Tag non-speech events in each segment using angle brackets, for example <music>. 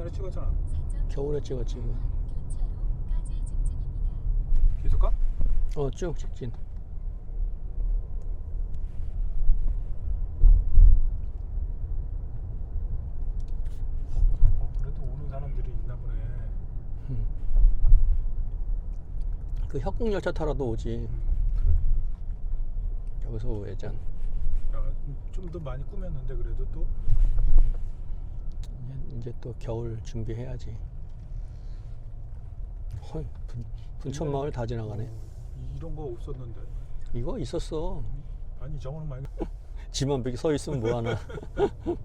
옛날에 찍었잖아. 겨울에 찍었지 이거. 계속 가? 어, 쭉 직진. 어, 그래도 오는 사람들이 있나 보네. 그 협곡 열차 타러도 오지. 음, 그래. 여기서 우회전. 좀더 많이 꾸몄는데 그래도 또 이제, 또 겨울 준비해야지. 헐, 분, 분천마을 다 지나가네. 어, 이런 거 없었는데. 이거 있었어. 아니 저거는 많이 <laughs> 지만 벽에 서 있으면 뭐 하나. <laughs>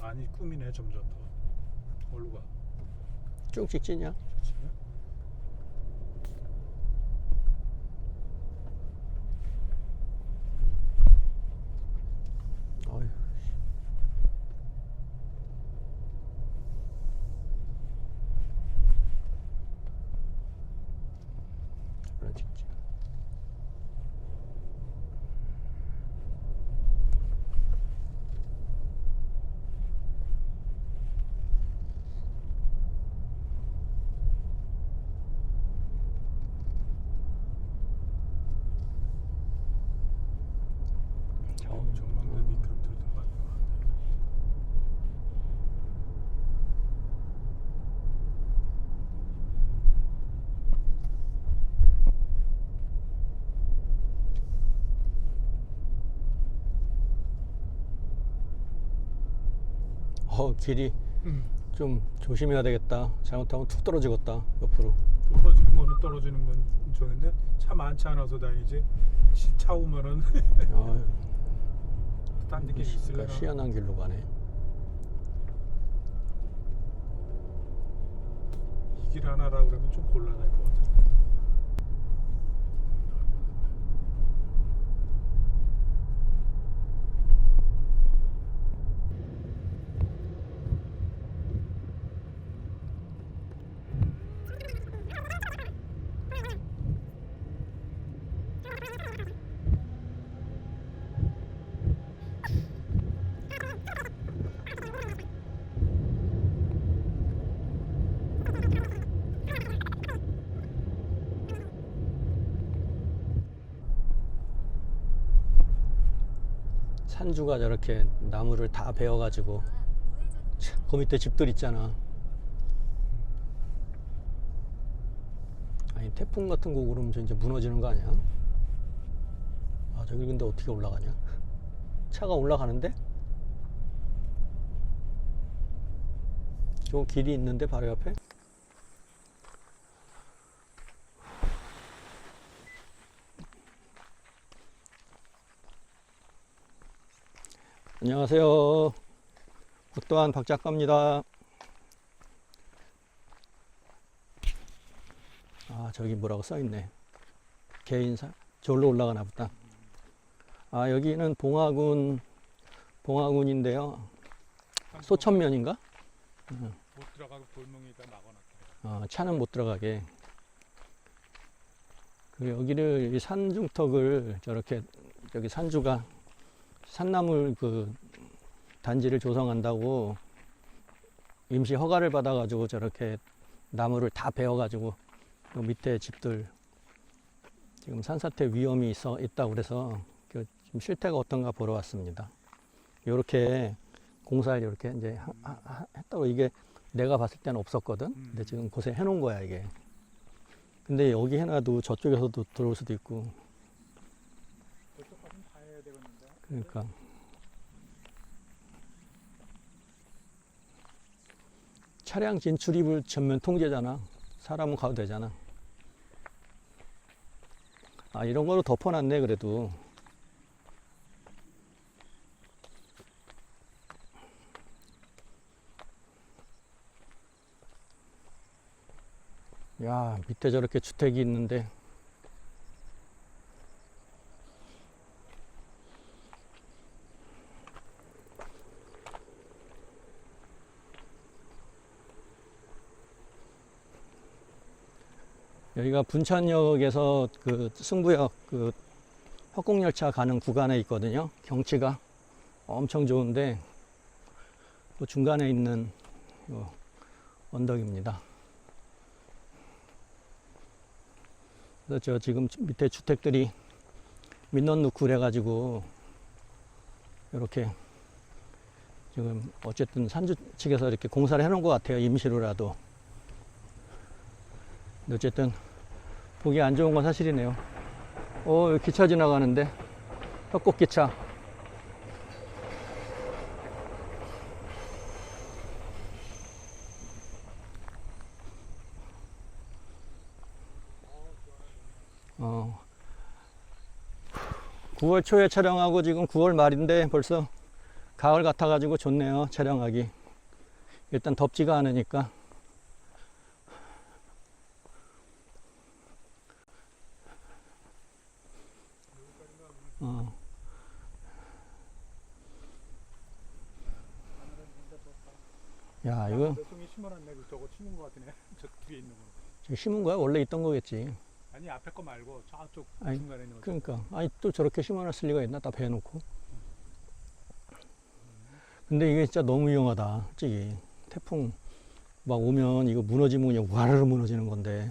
많이 꾸미네 점점 더. 어디로 가? 쭉 직진이 직진. 어, 전망대 미끄럼틀도 많이 나왔네. 어, 길이 음. 좀 조심해야 되겠다. 잘못하면 툭 떨어지겠다. 옆으로. 떨어지는 거는 떨어지는 건 좋은데 차 많지 않아서 다행이지. 시- 차 오면은 어, <laughs> 딴 있을래나? 그러니까 희한한 길로 가네. 이 길 하나라 그러면 좀 곤란할 것 같은데. 산주가 저렇게 나무를 다 베어 가지고 참, 그 밑에 집들 있잖아. 아니 태풍 같은 거 오르면 저 이제 무너지는 거 아니야? 아 저기 근데 어떻게 올라가냐? <laughs> 차가 올라가는데? 저 길이 있는데 바로 옆에? 안녕하세요. 박도환 박 작가입니다. 아 저기 뭐라고 써있네. 개인사 저기로 올라가나 보다. 아 여기는 봉화군 봉화군인데요. 소천면인가? 못 들어가고 골목에다 막아놨다. 어, 차는 못 들어가게. 그 여기를 이 산중턱을 저렇게 여기 산주가 산나물 그 단지를 조성한다고 임시 허가를 받아가지고 저렇게 나무를 다 베어가지고 그 밑에 집들 지금 산사태 위험이 있어 있다고 그래서 그 지금 실태가 어떤가 보러 왔습니다. 이렇게 공사를 이렇게 이제 하- 하- 하- 했다고 이게 내가 봤을 때는 없었거든. 근데 지금 곳에 해놓은 거야 이게. 근데 여기 해놔도 저쪽에서도 들어올 수도 있고. 저쪽까지 다 해야 되겠는데. 그러니까 차량 진출입을 전면 통제잖아. 사람은 가도 되잖아. 아 이런 거로 덮어놨네 그래도. 야 밑에 저렇게 주택이 있는데 여기가 분천역에서 그 승부역 그 협곡열차 가는 구간에 있거든요. 경치가 엄청 좋은데 그 중간에 있는 요 언덕입니다. 그래서 저 지금 밑에 주택들이 민원 넣고 그래가지고 이렇게 지금 어쨌든 산주 측에서 이렇게 공사를 해놓은 것 같아요 임시로라도 어쨌든 보기 안 좋은 건 사실이네요. 어 기차 지나가는데. 협곡 기차. 어. 9월 초에 촬영하고 지금 9월 말인데 벌써 가을 같아가지고 좋네요 촬영하기. 일단 덥지가 않으니까 어. 야 이거 몇 송이 심어놨네. 그 저거 심은 거 같으네. 저 뒤에 있는 거. 지금 심은 거야? 원래 있던 거겠지 아니 앞에 거 말고 저쪽 아니, 중간에 있는 거. 그러니까 아니 또 저렇게 심어놨을 리가 있나 다 베어놓고 근데 이게 진짜 너무 위험하다 솔직히 태풍 막 오면 이거 무너지면 그냥 와르르 무너지는 건데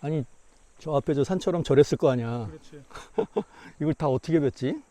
아니 저 앞에 저 산처럼 저랬을 거 아니야 그렇지. <laughs> 이걸 다 어떻게 뵀지?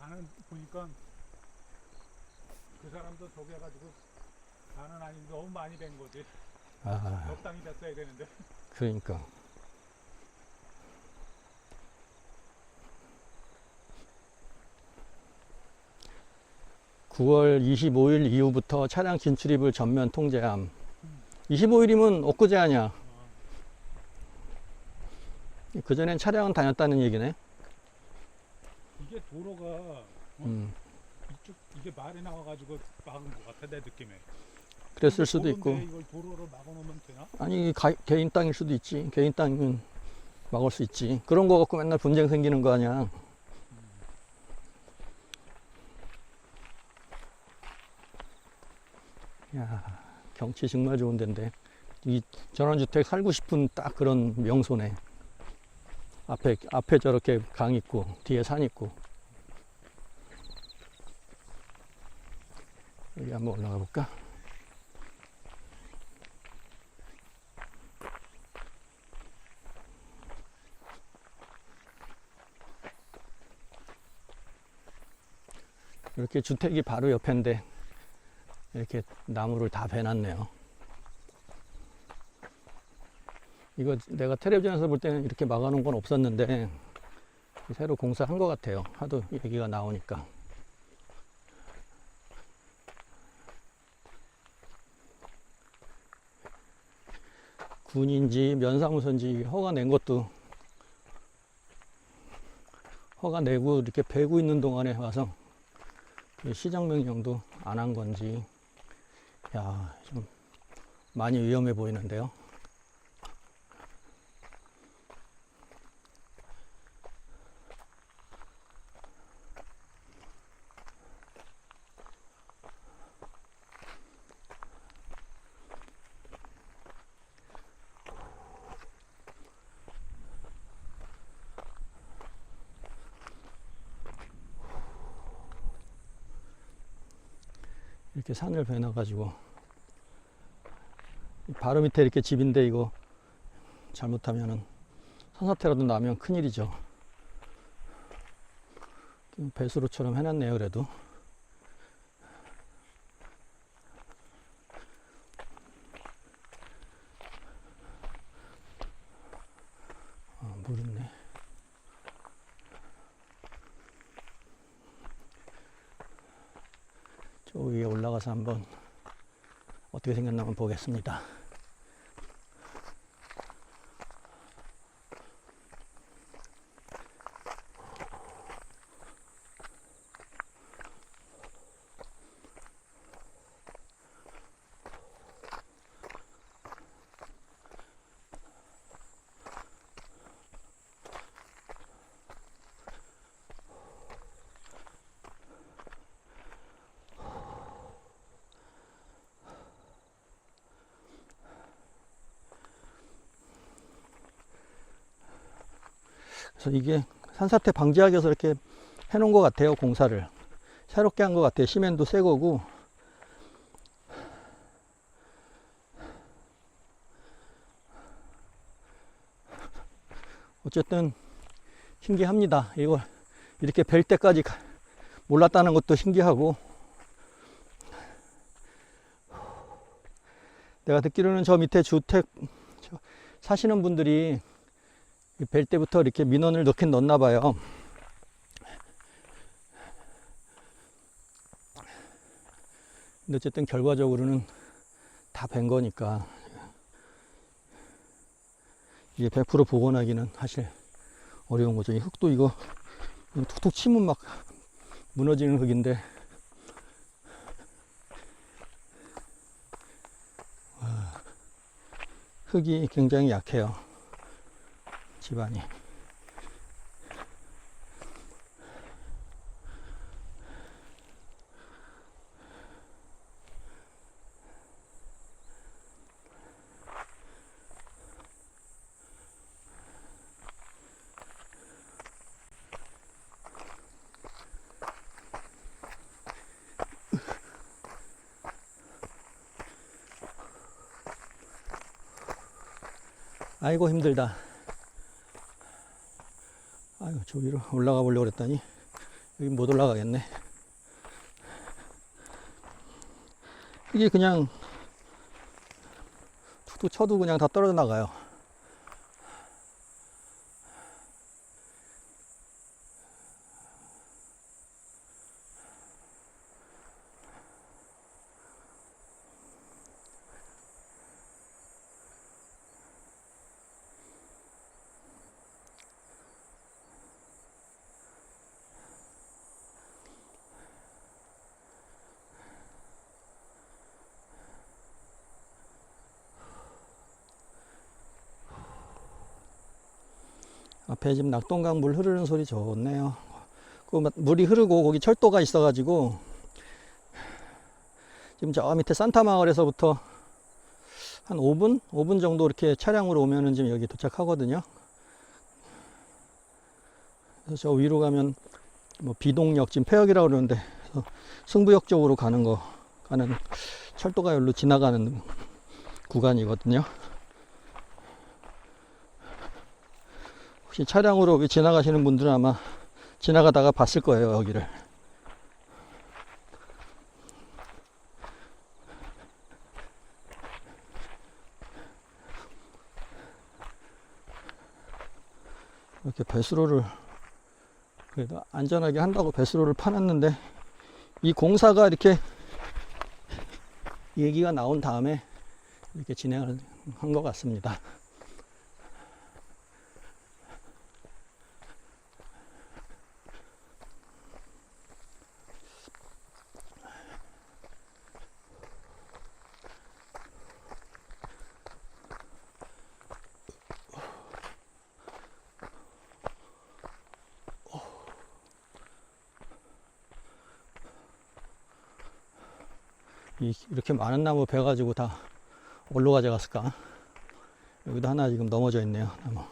나는 보니까 그 사람도 저기 해가지고 나는 아닌데 너무 많이 된 거지. 아 적당히 됐어야 되는데. 그러니까. (9월 25일) 이후부터 차량 진출입을 전면 통제함 (25일이면) 엊그제 아니야 어, 그전엔 차량은 다녔다는 얘기네. 이게 도로가 음, 이쪽 이게 말이 나와가지고 막은 것 같아 내 느낌에. 그랬을 수도 있고. 이걸 도로로 막아놓으면 되나? 아니 가- 개인 땅일 수도 있지. 개인 땅이면 막을 수 있지. 그런 거 갖고 맨날 분쟁 생기는 거 아니야. 야 경치 정말 좋은 데인데. 이 전원주택 살고 싶은 딱 그런 명소네 앞에 앞에 저렇게 강 있고 뒤에 산 있고 여기 한번 올라가 볼까? 이렇게 주택이 바로 옆인데 이렇게 나무를 다 베놨네요. 이거 내가 텔레비전에서 볼 때는 이렇게 막아놓은 건 없었는데 새로 공사한 것 같아요. 하도 얘기가 나오니까. 군인지 면사무소인지 허가 낸 것도 허가 내고 이렇게 베고 있는 동안에 와서 이 시장 명령도 안 한 건지 야 좀 많이 위험해 보이는데요. 이렇게 산을 베놔가지고 이 바로 밑에 이렇게 집인데 이거 잘못하면은 산사태라도 나면 큰일이죠. 배수로처럼 해놨네요, 그래도. 아, 물 있네. 저 위에 올라가서 한번 어떻게 생겼나 한번 보겠습니다. 그래서 이게 산사태 방지하기 위해서 이렇게 해놓은 것 같아요 공사를. 새롭게 한 것 같아요. 시멘도 새 거고. 어쨌든 신기합니다. 이걸 이렇게 뵐 때까지 가- 몰랐다는 것도 신기하고. 내가 듣기로는 저 밑에 주택 저 사시는 분들이 뵐 때부터 이렇게 민원을 넣긴 넣나 봐요. 근데 어쨌든 결과적으로는 다 뵌 거니까 이게 100% 복원하기는 사실 어려운 거죠. 이 흙도 이거 툭툭 치면 막 무너지는 흙인데 와, 흙이 굉장히 약해요. 집안이. 아이고 힘들다. 저 위로 올라가 보려고 그랬더니 여기 못 올라가겠네. 이게 그냥 툭툭 쳐도 그냥 다 떨어져 나가요. 앞에 지금 낙동강 물 흐르는 소리 좋네요. 그막 물이 흐르고 거기 철도가 있어가지고 지금 저 밑에 산타 마을에서부터 한 5분? 5분 정도 이렇게 차량으로 오면은 지금 여기 도착하거든요. 그래서 저 위로 가면 뭐 비동역 지금 폐역이라고 그러는데 승부역 쪽으로 가는 거 가는 철도가 여기로 지나가는 구간이거든요. 혹시 차량으로 지나가시는 분들은 아마 지나가다가 봤을 거예요, 여기를. 이렇게 배수로를 그래도 안전하게 한다고 배수로를 파놨는데 이 공사가 이렇게 얘기가 나온 다음에 이렇게 진행을 한 것 같습니다. 이, 이렇게 많은 나무 베가지고 다 어디로 가져갔을까? 여기도 하나 지금 넘어져 있네요, 나무.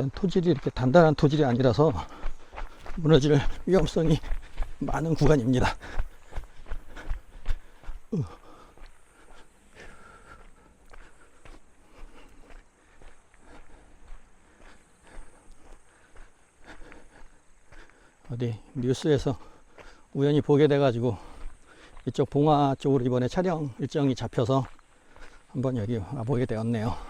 일단 토질이 이렇게 단단한 토질이 아니라서 무너질 위험성이 많은 구간입니다. 으. 어디 뉴스에서 우연히 보게 돼가지고 이쪽 봉화 쪽으로 이번에 촬영 일정이 잡혀서 한번 여기 와보게 되었네요.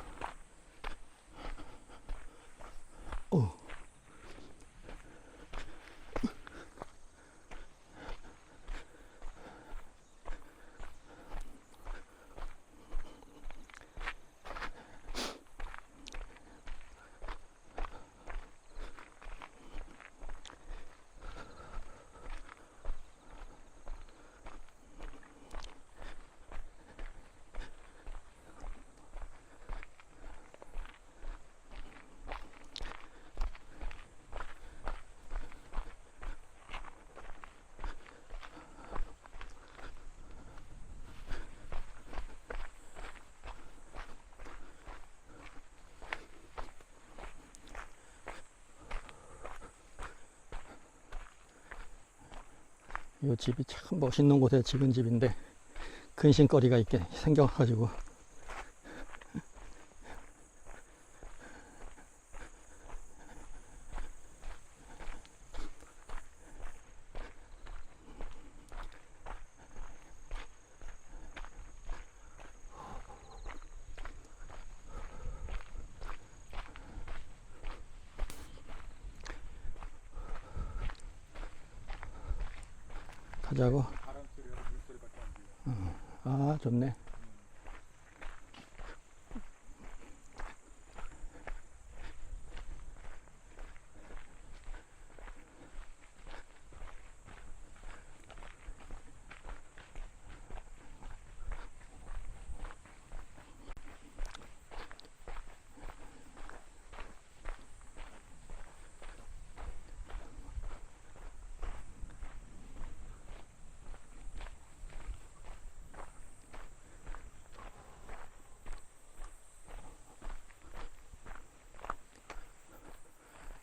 이 집이 참 멋있는 곳에 지은 집인데 근심거리가 있게 생겨가지고 가자고. 바람 소리랑 물소리밖에 안 들려. 아, 좋네.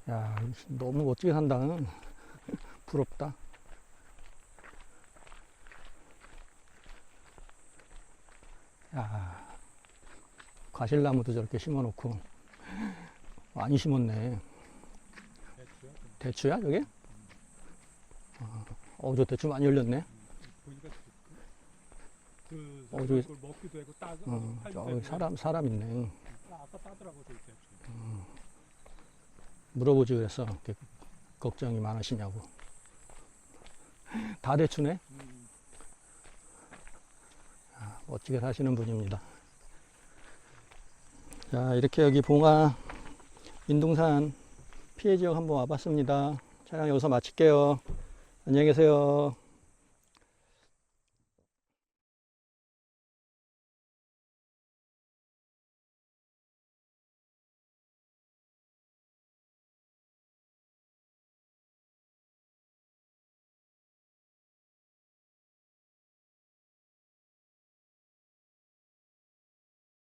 야, 너무 멋지게 산다. <laughs> 부럽다. 야, 과실나무도 저렇게 심어놓고 많이 심었네. 대추야. 대추야, 저게? 어, 저 대추 많이 열렸네. 그, 어, 그 저기- 따. 어, 되고. 사람, 사람 있네. 아, 아까 따더라고 저 대추. 물어보지. 이렇게 걱정이 많으시냐고. 다 대추네? 음, 멋지게 사시는 분입니다. 자, 이렇게 여기 봉화 민둥산 피해 지역 한번 와봤습니다. 촬영 여기서 마칠게요. 안녕히 계세요.